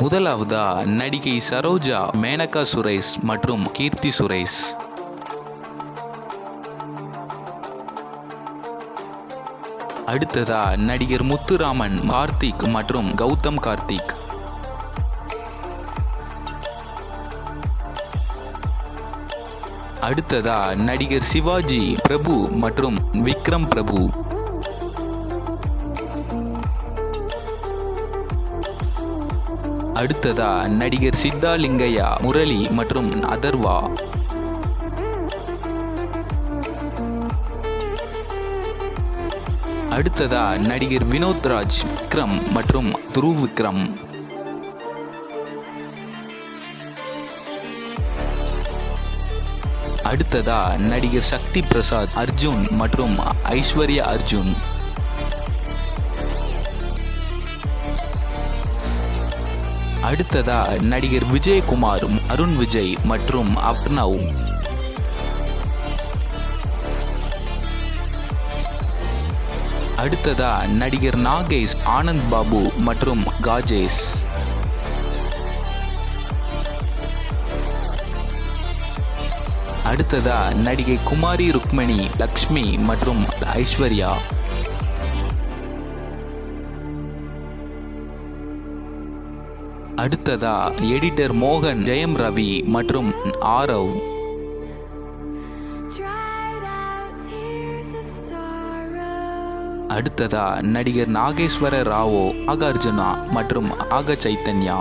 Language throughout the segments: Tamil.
முதலாவதா நடிகை சரோஜா மேனகா சுரேஷ் மற்றும் கீர்த்தி சுரேஷ். அடுத்ததா நடிகர் முத்துராமன் கார்த்திக் மற்றும் கௌதம் கார்த்திக். அடுத்ததா நடிகர் சிவாஜி பிரபு மற்றும் விக்ரம் பிரபு. அடுத்ததா நடிகர் சித்தாலிங்கையா முரளி மற்றும் அதர்வா. அடுத்ததா நடிகர் வினோத்ராஜ் விக்ரம் மற்றும் துருவ் விக்ரம். அடுத்ததா நடிகர் சக்தி பிரசாத் அர்ஜுன் மற்றும் ஐஸ்வர்யா அர்ஜுன். அடுத்ததா நடிகர் விஜயகுமார் அருண் விஜய் மற்றும் அப்னவ். அடுத்ததா நடிகர் நாகேஷ் ஆனந்த் பாபு மற்றும் காஜேஷ். அடுத்ததா நடிகை குமாரி ருக்மணி லக்ஷ்மி மற்றும் ஐஸ்வர்யா. அடுத்ததா எடிட்டர் மோகன் ஜெயம் ரவி மற்றும் ஆரவ். அடுத்ததா நடிகர் நாகேஸ்வர ராவோ நாகார்ஜுனா மற்றும் ஆக சைத்தன்யா.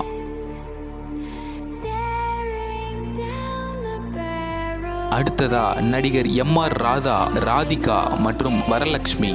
அடுத்ததா நடிகர் எம் ஆர் ராதா ராதிகா மற்றும் வரலட்சுமி